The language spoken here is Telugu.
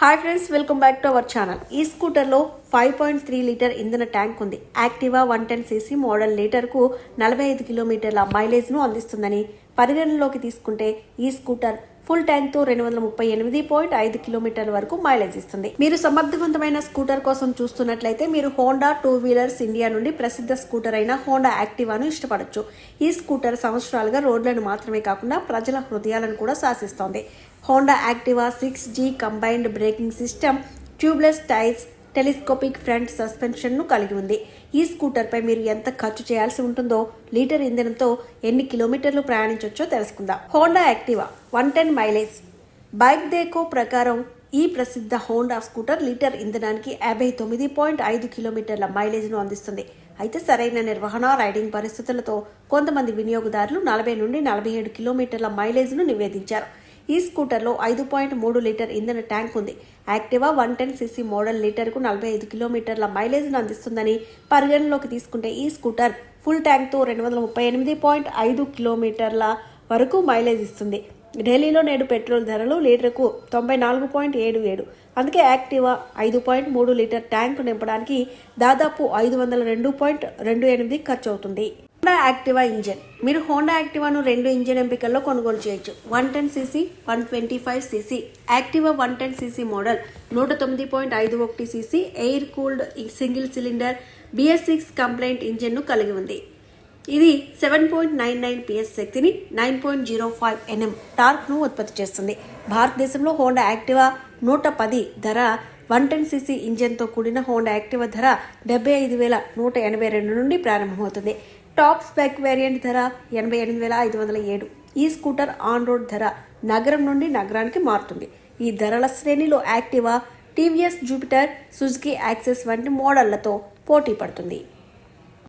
Hi friends welcome back to our channel. ఈ స్కూటర్లో ఫైవ్ పాయింట్ త్రీ లీటర్ ఇంధన ట్యాంక్ ఉంది. Activa one ten CC model లీటర్కు నలభై ఐదు కిలోమీటర్ల మైలేజ్ను అందిస్తుందని పరిగణనలోకి తీసుకుంటే ఈ స్కూటర్ ఫుల్ ట్యాంక్తో రెండు వందల ముప్పై ఎనిమిది పాయింట్ ఐదు కిలోమీటర్ల వరకు మైలేజ్ ఇస్తుంది. మీరు సమర్థవంతమైన స్కూటర్ కోసం చూస్తున్నట్లయితే మీరు హోండా టూ వీలర్స్ ఇండియా నుండి ప్రసిద్ధ స్కూటర్ అయిన హోండా యాక్టివాను ఇష్టపడచ్చు. ఈ స్కూటర్ సంవత్సరాలుగా రోడ్లను మాత్రమే కాకుండా ప్రజల హృదయాలను కూడా శాసిస్తోంది. Honda Activa six G combined braking system tubeless tyres telescopic front సస్పెన్షన్ను కలిగి ఉంది. ఈ స్కూటర్పై మీరు ఎంత ఖర్చు చేయాల్సి ఉంటుందో లీటర్ ఇంధనంతో ఎన్ని కిలోమీటర్లు ప్రయాణించవచ్చో తెలుసుకుందాం. Honda Activa one ten mileage. BikeDekho ప్రకారం ఈ ప్రసిద్ధ హోండా స్కూటర్ లీటర్ ఇంధనానికి యాభై తొమ్మిది పాయింట్ ఐదు కిలోమీటర్ల మైలేజ్ను అందిస్తుంది. అయితే సరైన నిర్వహణ రైడింగ్ పరిస్థితులతో కొంతమంది వినియోగదారులు నలభై నుండి నలభై ఏడు కిలోమీటర్ల మైలేజ్ను నివేదించారు. ఈ స్కూటర్లో ఐదు పాయింట్ మూడు లీటర్ ఇంధన ట్యాంక్ ఉంది. Activa one ten CC model లీటర్కు నలభై ఐదు కిలోమీటర్ల మైలేజ్ను అందిస్తుందని పరిగణలోకి తీసుకుంటే ఈ స్కూటర్ ఫుల్ ట్యాంక్తో రెండు వందల ముప్పై ఎనిమిది పాయింట్ ఐదు కిలోమీటర్ల వరకు మైలేజ్ ఇస్తుంది. ఢిల్లీలో నేడు పెట్రోల్ ధరలు లీటర్కు తొంభై నాలుగు పాయింట్ ఏడు ఏడు. అందుకే యాక్టివా ఐదు పాయింట్ మూడు లీటర్ ట్యాంకు నింపడానికి దాదాపు ఐదు వందల రెండు పాయింట్ రెండు ఎనిమిది ఖర్చు అవుతుంది హోండా యాక్టివా ఇంజిన్ మీరు హోండా యాక్టివాను రెండు ఇంజిన్ ఎంపికల్లో కొనుగోలు చేయొచ్చు. One ten CC one twenty five CC Activa one ten CC model. నూట తొమ్మిది పాయింట్ ఐదు ఒకటి CC air cooled single cylinder BS six compliant ఇంజిన్ను కలిగి ఉంది. ఇది seven point nine nine PS శక్తిని nine point zero five Nm టార్క్ను ఉత్పత్తి చేస్తుంది. భారతదేశంలో హోండా యాక్టివా నూట పది ధర వన్ టెన్ సీసీ ఇంజన్తో కూడిన హోండా యాక్టివా ధర డెబ్బై ఐదు వేల నూట ఎనభై రెండు నుండి ప్రారంభమవుతుంది. టాప్ స్పెక్ వేరియంట్ ధర ఎనభై ఎనిమిది వేల ఐదు వందల ఏడు. ఈ స్కూటర్ ఆన్ రోడ్ ధర నగరం నుండి నగరానికి మారుతుంది. ఈ ధరల శ్రేణిలో Activa TVS Jupiter Suzuki Access వంటి మోడళ్ళతో పోటీ పడుతుంది.